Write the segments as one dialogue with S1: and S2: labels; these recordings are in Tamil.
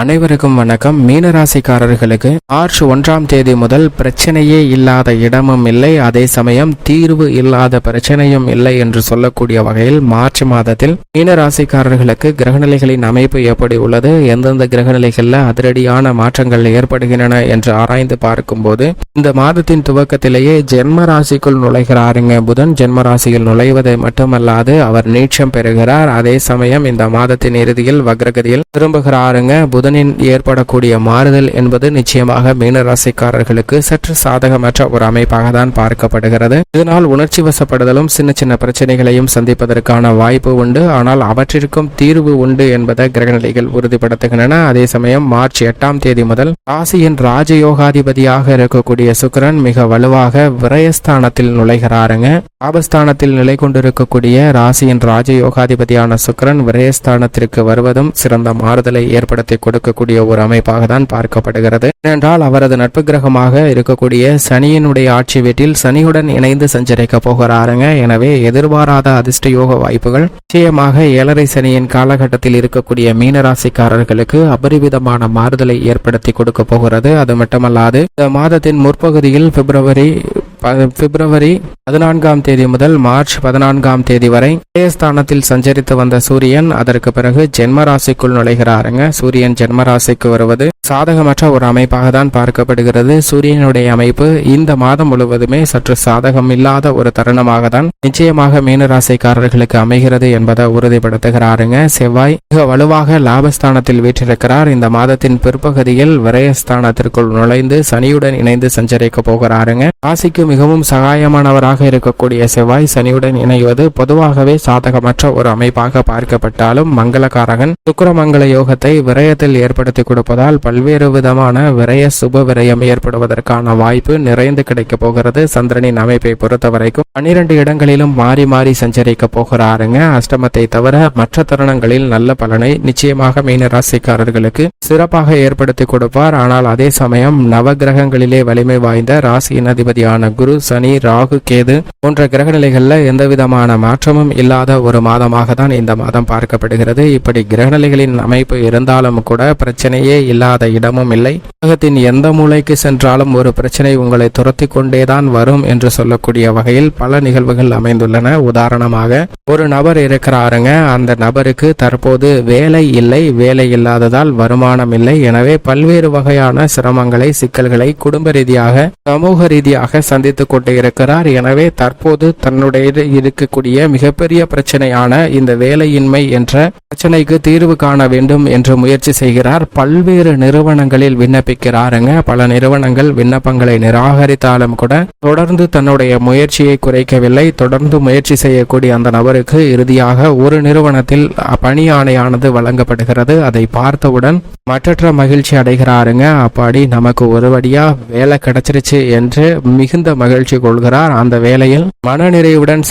S1: அனைவருக்கும் வணக்கம். மீனராசிக்காரர்களுக்கு மார்ச் ஒன்றாம் தேதி முதல் பிரச்சனையே இல்லாத இடமும் இல்லை. அதே சமயம் தீர்வு இல்லாத பிரச்சனையும் இல்லை என்று சொல்லக்கூடிய வகையில் மார்ச் மாதத்தில் மீனராசிக்காரர்களுக்கு கிரகநிலைகளின் அமைப்பு எப்படி உள்ளது? எந்தெந்த கிரகநிலைகளில் அதிரடியான மாற்றங்கள் ஏற்படுகின்றன என்று ஆராய்ந்து பார்க்கும்போது இந்த மாதத்தின் துவக்கத்திலேயே ஜென்ம ராசிக்குள் நுழைகிறாருங்க புதன். ஜென்ம ராசியில் நுழைவதை மட்டுமல்லாது அவர் நீட்சம் பெறுகிறார். அதே சமயம் இந்த மாதத்தின் இறுதியில் வக்ரகதியில் திரும்புகிறாருங்க புதனின் ஏற்படக்கூடிய மாறுதல் என்பது நிச்சயமாக மீனராசிக்காரர்களுக்கு சற்று சாதகமற்ற ஒரு அமைப்பாக தான் பார்க்கப்படுகிறது. இதனால் உணர்ச்சி வசப்படுதலும் சின்ன சின்ன பிரச்சனைகளையும் சந்திப்பதற்கான வாய்ப்பு உண்டு. ஆனால் அவற்றிற்கும் தீர்வு உண்டு என்பதை கிரகநிலைகள் உறுதிப்படுத்துகின்றன. அதே சமயம் மார்ச் எட்டாம் தேதி முதல் ராசியின் ராஜயோகாதிபதியாக இருக்கக்கூடிய சுக்கிரன் மிக வலுவாக விரயஸ்தானத்தில் நுழைகிறாருங்க. ஆபஸ்தானத்தில் நிலை கொண்டிருக்கக்கூடிய ராசியின் ராஜயோகாதிபதியான சுக்கிரன் விரயஸ்தானத்திற்கு வருவதும் சிறந்த மாறுதலை ஏற்படுத்தி கொடுக்கக்கூடிய ஒரு அமைப்பாக தான் பார்க்கப்படுகிறது. ஏனென்றால் அவரது நட்பு கிரகமாக இருக்கக்கூடிய சனியினுடைய ஆட்சி வீட்டில் சனியுடன் இணைந்து சஞ்சரிக்க போகிறாருங்க. எனவே எதிர்பாராத அதிர்ஷ்ட யோக வாய்ப்புகள். நிச்சயமாக ஏழரை சனியின் காலகட்டத்தில் இருக்கக்கூடிய மீனராசிக்காரர்களுக்கு அபரிவிதமான மாறுதலை ஏற்படுத்தி கொடுக்க போகிறது. அது மட்டுமல்லாது இந்த மாதத்தின் முற்பகுதியில் பிப்ரவரி பிப்ரவரி பதினான்காம் தேதி முதல் மார்ச் பதினான்காம் தேதி வரை ஸ்தானத்தில் சஞ்சரித்து வந்த சூரியன் அதற்கு பிறகு ஜென்ம ராசிக்குள் நுழைகிறாருங்க. சூரியன் ஜென்ம ராசிக்கு வருவது சாதகமற்ற ஒரு அமைப்பாக தான் பார்க்கப்படுகிறது. சூரியனுடைய அமைப்பு இந்த மாதம் முழுவதுமே சற்று சாதகம் இல்லாத ஒரு தருணமாக தான் நிச்சயமாக மீனராசிக்காரர்களுக்கு அமைகிறது என்பதை உறுதிப்படுத்துகிறாருங்க. செவ்வாய் மிக வலுவாக லாபஸ்தானத்தில் வீற்றிருக்கிறார். இந்த மாதத்தின் பிற்பகுதியில் விரயஸ்தானத்திற்குள் நுழைந்து சனியுடன் இணைந்து சஞ்சரிக்க போகிறாருங்க. ராசிக்கு மிகவும் சகாயமானவராக இருக்கக்கூடிய செவ்வாய் சனியுடன் இணைவது பொதுவாகவே சாதகமற்ற ஒரு அமைப்பாக பார்க்கப்பட்டாலும் மங்களகாரகன் சுக்கரமங்கல யோகத்தை விரயத்தில் ஏற்படுத்தி கொடுப்பதால் பல்வேறு விதமான விரய சுப விரயம் ஏற்படுவதற்கான வாய்ப்பு நிறைந்து கிடைக்க போகிறது. சந்திரனின் அமைப்பை பொறுத்த வரைக்கும் பன்னிரண்டு இடங்களிலும் மாறி மாறி சஞ்சரிக்க போகிறாருங்க. அஷ்டமத்தை தவிர மற்ற தருணங்களில் நல்ல பலனை நிச்சயமாக மீன ராசிக்காரர்களுக்கு சிறப்பாக ஏற்படுத்தி கொடுப்பார். ஆனால் அதே சமயம் நவகிரகங்களிலே வலிமை வாய்ந்த ராசியின் அதிபதியான குரு சனி ராகு கேது போன்ற கிரக நிலைகள்ல எந்த விதமான மாற்றமும் இல்லாத ஒரு மாதமாக தான் இந்த மாதம் பார்க்கப்படுகிறது. இப்படி கிரகநிலைகளின் அமைப்பு இருந்தாலும் கூட பிரச்சனையே இல்லாத இடமும் இல்லை. உலகத்தின் எந்த மூளைக்கு சென்றாலும் ஒரு பிரச்சனை உங்களை துரத்தி கொண்டேதான் வரும் என்று சொல்லக்கூடிய வகையில் பல நிகழ்வுகள் அமைந்துள்ளன. உதாரணமாக ஒரு நபர் இருக்கிறாருங்க. அந்த நபருக்கு தற்போது வேலை இல்லை வேலை இல்லாததால் வருமானம் இல்லை. எனவே பல்வேறு வகையான சிரமங்களை சிக்கல்களை குடும்ப ரீதியாக சமூக ரீதியாக சந்தி சந்தித்துக் கொண்டு இருக்கிறார் எனவே தற்போது தன்னுடைய இருக்கக்கூடிய மிகப்பெரிய பிரச்சனையான இந்த வேலையின்மை என்ற பிரச்சனைக்கு தீர்வு காண வேண்டும் என்று முயற்சி செய்கிறார். பல்வேறு நிறுவனங்களில் விண்ணப்பிக்கிறாருங்க. பல நிறுவனங்கள் விண்ணப்பங்களை நிராகரித்தாலும் கூட தொடர்ந்து தன்னுடைய முயற்சியை குறைக்கவில்லை. தொடர்ந்து முயற்சி செய்யக்கூடிய அந்த நபருக்கு இறுதியாக ஒரு நிறுவனத்தில் பணி ஆணையானது வழங்கப்படுகிறது. அதை பார்த்தவுடன் மற்றற்ற மகிழ்ச்சி அடைகிறாருங்க. அப்பாடி நமக்கு ஒரு வழியா வேலை கிடைச்சிருச்சு என்று மிகுந்த மகிழ்ச்சி கொள்கிறார். அந்த வேலையில் மனநிறைவுடன்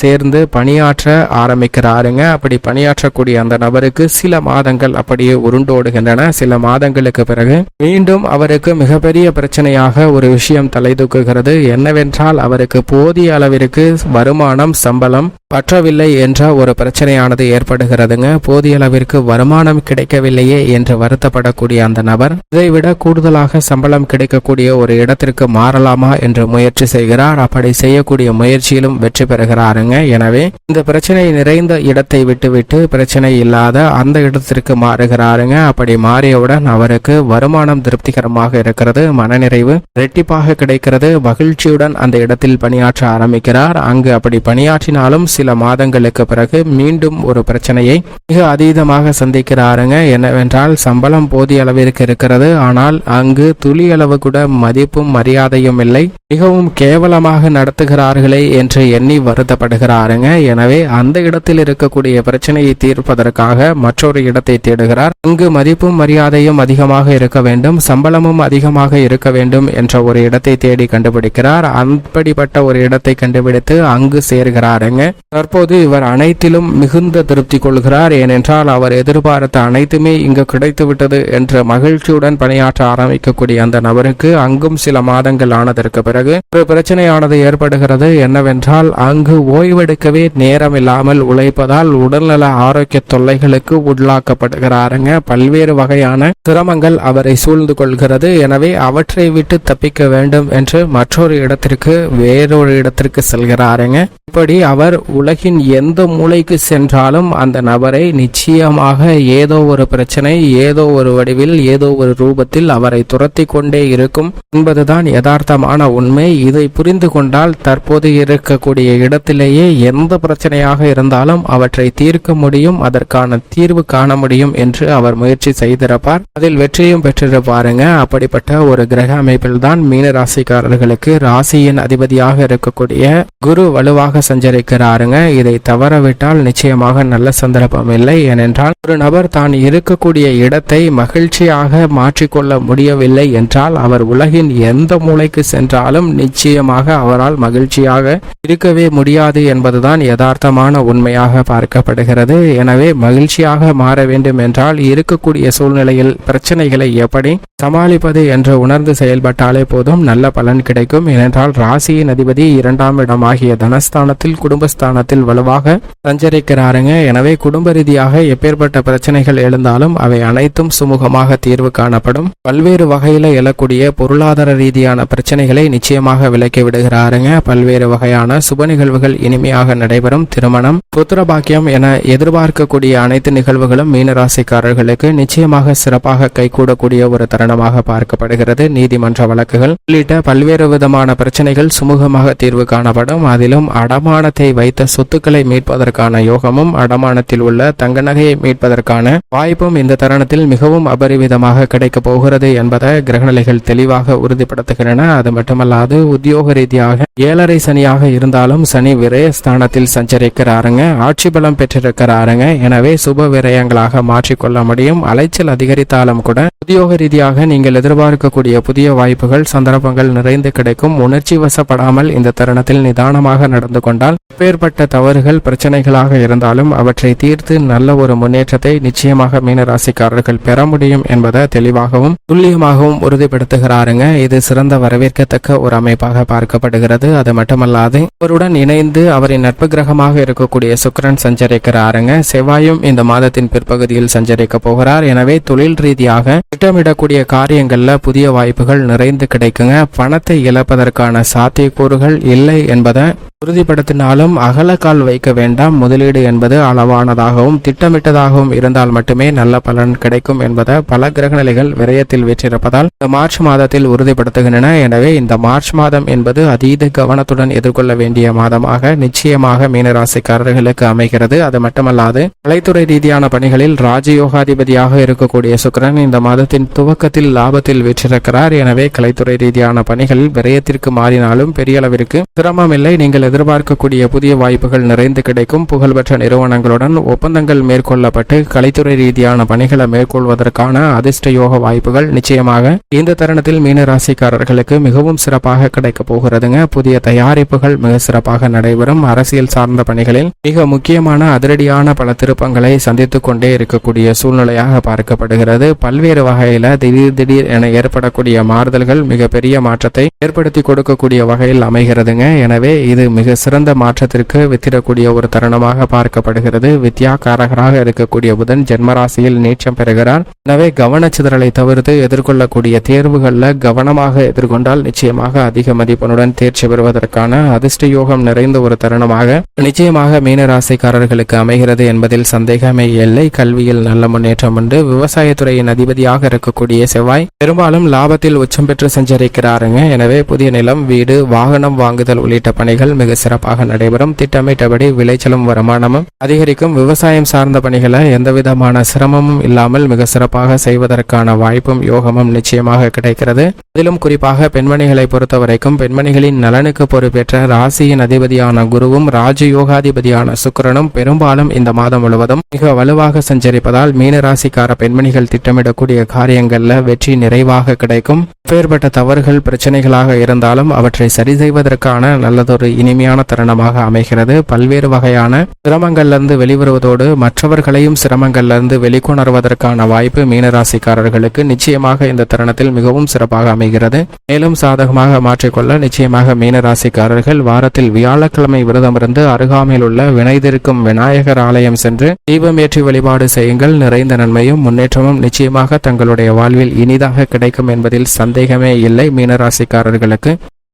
S1: சேர்ந்து பணியாற்ற ஆரம்பிக்கிறாருங்க. அப்படி பணியாற்றக்கூடிய அந்த நபருக்கு சில மாதங்கள் அப்படியே உருண்டோடுகின்றன. சில மாதங்களுக்கு பிறகு மீண்டும் அவருக்கு மிகப்பெரிய பிரச்சனையாக ஒரு விஷயம் தலை தூக்குகிறது என்னவென்றால் அவருக்கு போதிய அளவிற்கு வருமானம் சம்பளம் பற்றவில்லை என்ற ஒரு பிரச்சனையானது ஏற்படுகிறதுங்க. போதிய அளவிற்கு வருமானம் கிடைக்கவில்லையே என்று வருத்தப்படக்கூடிய அந்த நபர் இதைவிட கூடுதலாக சம்பளம் கிடைக்கக்கூடிய ஒரு இடத்திற்கு மாறலாமா என்று முயற்சி செய்கிறார். அப்படி செய்யக்கூடிய முயற்சியிலும் வெற்றி பெறுகிறாருங்க. எனவே இந்த பிரச்சனை நிறைந்த இடத்தை விட்டுவிட்டு பிரச்சனை இல்லாத அந்த இடத்திற்கு மாறுகிறாருங்க. அப்படி மாறியவுடன் அவருக்கு வருமானம் திருப்திகரமாக இருக்கிறது. மனநிறைவு ரெட்டிப்பாக கிடைக்கிறது. மகிழ்ச்சியுடன் அந்த இடத்தில் பணியாற்ற ஆரம்பிக்கிறார். அங்கு அப்படி பணியாற்றினாலும் சில மாதங்களுக்கு பிறகு மீண்டும் ஒரு பிரச்சனையை மிக அதீதமாக சந்திக்கிறாருங்க. என்னவென்றால் சம்பளம் போதிய அளவிற்கு இருக்கிறது. ஆனால் அங்கு துளி அளவு கூட மதிப்பும் மரியாதையும் இல்லை. மிகவும் கேவலமாக நடத்துகிறார்களே என்று எண்ணி வருத்தப்படுகிறாருங்க. எனவே அந்த இடத்தில் இருக்கக்கூடிய பிரச்சனையை தீர்ப்பதற்காக மற்றொரு இடத்தை தேடுகிறார். அங்கு மதிப்பும் மரியாதையும் அதிகமாக இருக்க வேண்டும் சம்பளமும் அதிகமாக இருக்க வேண்டும் என்ற ஒரு இடத்தை தேடி கண்டுபிடிக்கிறார். அப்படிப்பட்ட ஒரு இடத்தை கண்டுபிடித்து அங்கு சேர்கிறாருங்க. தற்போது இவர் அனைத்திலும் மிகுந்த திருப்தி கொள்கிறார். ஏனென்றால் அவர் எதிர்பார்த்த அனைத்துமே இங்கு கிடைத்து விட்டது என்ற மகிழ்ச்சியுடன் பணியாற்ற ஆரம்பிக்கக்கூடிய அந்த நபருக்கு அங்கும் சில மாதங்கள் ஆனதற்கு பிறகு ஒரு பிரச்சனையானது ஏற்படுகிறது என்னவென்றால் அங்கு ஓய்வெடுக்கவே நேரம் இல்லாமல் உழைப்பதால் உடல்நல ஆரோக்கிய தொல்லைகளுக்கு உள்ளாக்கப்படுகிறாருங்க. பல்வேறு வகையான சிரமங்கள் அவரை சூழ்ந்து கொள்கிறது. எனவே அவற்றை விட்டு தப்பிக்க வேண்டும் என்று மற்றொரு இடத்திற்கு வேறொரு இடத்திற்கு செல்கிறாருங்க. இப்படி அவர் உலகின் எந்த மூலைக்கு சென்றாலும் அந்த நபரை நிச்சயமாக ஏதோ ஒரு பிரச்சனை ஏதோ ஒரு வடிவில் ஏதோ ஒரு ரூபத்தில் அவரை துரத்தி கொண்டே இருக்கும் என்பதுதான் யதார்த்தமான உண்மை. இதை புரிந்து கொண்டால் தற்போது இருக்கக்கூடிய இடத்திலேயே எந்த பிரச்சனையாக இருந்தாலும் அவற்றை தீர்க்க முடியும் அதற்கான தீர்வு காண முடியும் என்று அவர் முயற்சி செய்திருப்பார். அதில் வெற்றியும் பெற்றிருப்பாருங்க. அப்படிப்பட்ட ஒரு கிரக அமைப்பில் தான் மீன ராசிக்காரர்களுக்கு ராசியின் அதிபதியாக இருக்கக்கூடிய குரு வலுவாக சஞ்சரிக்கிறாருங்க. இதை தவறவிட்டால் நிச்சயமாக நல்ல சந்தர்ப்பம் இல்லை. ஏனென்றால் ஒரு நபர் தான் இருக்கக்கூடிய இடத்தை மகிழ்ச்சியாக மாற்றிக்கொள்ள முடியவில்லை என்றால் அவர் உலகின் எந்த மூலைக்கு சென்றாலும் நிச்சயமாக அவரால் மகிழ்ச்சியாக இருக்கவே முடியாது என்பதுதான் யதார்த்தமான உண்மையாக பார்க்கப்படுகிறது. எனவே மகிழ்ச்சியாக மாற வேண்டும் என்றால் இருக்கக்கூடிய சூழ்நிலையில் பிரச்சனைகளை எப்படி சமாளிப்பது என்று உணர்ந்து செயல்பட்டாலே போதும் நல்ல பலன் கிடைக்கும். ஏனென்றால் ராசியின் அதிபதி இரண்டாம் இடமாகிய தனஸ்தானத்தில் குடும்பஸ்தானத்தில் வலுவாக சஞ்சரிக்கிறாருங்க. எனவே குடும்ப ரீதியாக எப்பேற்பட்ட பிரச்சனைகள் எழுந்தாலும் அவை அனைத்தும் சுமூகமாக தீர்வு காணப்படும். பல்வேறு வகையில எழக்கூடிய பொருளாதார ரீதியான பிரச்சனைகளை நிச்சயமாக விளக்கி விடுகிறாருங்க. பல்வேறு வகையான சுப நிகழ்வுகள் இனிமையாக நடைபெறும். திருமணம் புத்திர பாக்கியம் என எதிர்பார்க்கக்கூடிய அனைத்து நிகழ்வுகளும் மீனராசிக்காரர்களுக்கு நிச்சயமாக சிறப்பாக கைகூடக்கூடிய ஒரு தருணமாக பார்க்கப்படுகிறது. நீதிமன்ற வழக்குகள் உள்ளிட்ட பல்வேறு விதமான பிரச்சனைகள் சுமூகமாக தீர்வு காணப்படும். அதிலும் அடமானத்தை வைத்த சொத்துக்களை மீட்பதற்கான யோகமும் அடமானத்தில் உள்ள தங்க நகையை மீட்பதற்கான வாய்ப்பும் இந்த தருணத்தில் மிகவும் அபரிவிதமாக கிடைக்கப் போகிறது என்பதை கிரகநிலைகள் தெளிவாக உறுதிப்படுத்துகின்றன. அது மட்டுமல்லாது உத்தியோக ரீதியாக ஏழரை சனியாக இருந்தாலும் சனி விரய ஸ்தானத்தில் சஞ்சரிக்கிறாருங்க ஆட்சி பலம் பெற்றிருக்கிறாருங்க. எனவே சுப விரயங்களாக மாற்றிக்கொள்ள முடியும். அலைச்சல் அதிகரித்தாலும் கூட உத்தியோக ரீதியாக நீங்கள் எதிர்பார்க்கக்கூடிய புதிய வாய்ப்புகள் சந்தர்ப்பங்கள் நிறைந்து கிடைக்கும். உணர்ச்சி வசப்படாமல் இந்த தருணத்தில் நிதானமாக நடந்து கொண்டால் எப்பேற்பட்ட தவறுகள் பிரச்சனைகளாக இருந்தாலும் அவற்றை தீர்த்து நல்ல ஒரு முன்னேற்றத்தை நிச்சயமாக மீனராசிக்காரர்கள் பெற முடியும் என்பதை தெளிவாகவும் துல்லியமாகவும் உறுதிப்படுத்துகிறாருங்க. இது சிறந்த வரவேற்கத்தக்க ஒரு அமைப்பாக பார்க்கப்படுகிறது. அது மட்டுமல்லாது அவருடன் இணைந்து அவரின் நட்பு கிரகமாக இருக்கக்கூடிய சுக்கரன் சஞ்சரிக்கிறாருங்க. செவ்வாயும் இந்த மாதத்தின் பிற்பகுதியில் சஞ்சரிக்க போகிறார். எனவே தொழில் ரீதியாக திட்டமிடக்கூடிய காரியங்கள்ல புதிய வாய்ப்புகள் நிறைந்து கிடைக்குங்க. பணத்தை இழப்பதற்கான சாத்தியக்கூறுகள் இல்லை என்பதை உறுதிப்படுத்தினாலும் அகலக்கால் வைக்க வேண்டாம். முதலீடு என்பது அளவானதாகவும் திட்டமிட்டதாகவும் இருந்தால் மட்டுமே நல்ல பலன் கிடைக்கும் என்பதை பல கிரகநிலைகள் விரயத்தில் வெற்றிருப்பதால் இந்த மார்ச் மாதத்தில் உறுதிப்படுத்துகின்றன. எனவே இந்த மார்ச் மாதம் என்பது அதீத கவனத்துடன் எதிர்கொள்ள வேண்டிய மாதமாக நிச்சயமாக மீனராசிக்காரர்களுக்கு அமைகிறது. அது மட்டுமல்லாது கலைத்துறை ரீதியான பணிகளில் ராஜயோகாதிபதியாக இருக்கக்கூடிய சுக்கிரன் இந்த மாதத்தின் துவக்கத்தில் லாபத்தில் வெற்றிருக்கிறார். எனவே கலைத்துறை ரீதியான பணிகள் விரயத்திற்கு மாறினாலும் பெரிய அளவிற்கு சிரமம் இல்லை நீங்கள் எதிர்பார்க்கக்கூடிய புதிய வாய்ப்புகள் நிறைந்து கிடைக்கும். புகழ்பெற்ற நிறுவனங்களுடன் ஒப்பந்தங்கள் மேற்கொள்ளப்பட்டு கலைத்துறை ரீதியான பணிகளை மேற்கொள்வதற்கான அதிர்ஷ்ட யோக வாய்ப்புகள் நிச்சயமாக இந்த தருணத்தில் மீன ராசிக்காரர்களுக்கு மிகவும் சிறப்பாக கிடைக்க போகிறதுங்க. புதிய தயாரிப்புகள் மிக சிறப்பாக நடைபெறும். அரசியல் சார்ந்த பணிகளில் மிக முக்கியமான அதிரடியான பல திருப்பங்களை சந்தித்துக் கொண்டே இருக்கக்கூடிய சூழ்நிலையாக பார்க்கப்படுகிறது. பல்வேறு வகையில திடீர் திடீர் என ஏற்படக்கூடிய மாறுதல்கள் மிகப்பெரிய மாற்றத்தை ஏற்படுத்தி கொடுக்கக்கூடிய வகையில் அமைகிறதுங்க. எனவே இது மிக சிறந்த மாற்றத்திற்கு வித்திடக்கூடிய ஒரு தருணமாக பார்க்கப்படுகிறது. வித்யாகாரகராக இருக்கக்கூடிய புதன் ஜென்மராசியில் நீச்சம் பெறுகிறார். எனவே கவனச்சிதறலை தவிர்த்து எதிர்கொள்ளக்கூடிய தேர்வுகளில் கவனமாக எதிர்கொண்டால் நிச்சயமாக அதிக மதிப்பெண்ணுடன் தேர்ச்சி பெறுவதற்கான அதிர்ஷ்ட யோகம் நிறைந்த ஒரு தருணமாக நிச்சயமாக மீனராசிக்காரர்களுக்கு அமைகிறது என்பதில் சந்தேகமே இல்லை. கல்வியில் நல்ல முன்னேற்றம் உண்டு. விவசாயத்துறையின் அதிபதியாக இருக்கக்கூடிய செவ்வாய் பெரும்பாலும் லாபத்தில் உச்சம் பெற்று சஞ்சரிக்கிறாருங்க. எனவே புதிய நிலம் வீடு வாகனம் வாங்குதல் உள்ளிட்ட பணிகள் மிக சிறப்பாக நடைபெறும். திட்டமிட்டபடி விளைச்சலும் வருமானமும் அதிகரிக்கும். விவசாயம் சார்ந்த பணிகளை எந்தவிதமான சிரமமும் இல்லாமல் மிக சிறப்பாக செய்வதற்கான வாய்ப்பும் யோகமும் நிச்சயமாக கிடைக்கிறது. அதிலும் குறிப்பாக பெண்மணிகளை பொறுத்தவரைக்கும் பெண்மணிகளின் நலனுக்கு பொறுப்பேற்ற ராசியின் அதிபதியான குருவும் ராஜயோகாதிபதியான சுக்கரனும் பெரும்பாலும் இந்த மாதம் முழுவதும் மிக வலுவாக சஞ்சரிப்பதால் மீன ராசிக்கார பெண்மணிகள் திட்டமிடக்கூடிய காரியங்களில் வெற்றி நிறைவாக கிடைக்கும். பேர்பட்ட தவறுகள் பிரச்சனைகளாக இருந்தாலும் அவற்றை சரி செய்வதற்கான நல்லதொரு இனிமையான தருணமாக அமைகிறது. பல்வேறு வகையான சிரமங்கள்லிருந்து வெளிவருவதோடு மற்றவர்களையும் சிரமங்கள்லிருந்து வெளிக்கொணர்வதற்கான வாய்ப்பு மீனராசிக்காரர்களுக்கு நிச்சயமாக இந்த தருணத்தில் மிகவும் சிறப்பாக அமைகிறது. மேலும் சாதகமாக மாற்றிக்கொள்ள நிச்சயமாக மீனராசிக்காரர்கள் வாரத்தில் வியாழக்கிழமை விரதமிருந்து அருகாமையில் உள்ள வினைதிருக்கும் விநாயகர் ஆலயம் சென்று தீபமேற்றி வழிபாடு செய்யுங்கள். நிறைந்த நன்மையும் முன்னேற்றமும் நிச்சயமாக தங்களுடைய வாழ்வில் இனிதாக கிடைக்கும் என்பதில் சந்தேகமே இல்லை மீனராசிக்காரர்களுக்கு.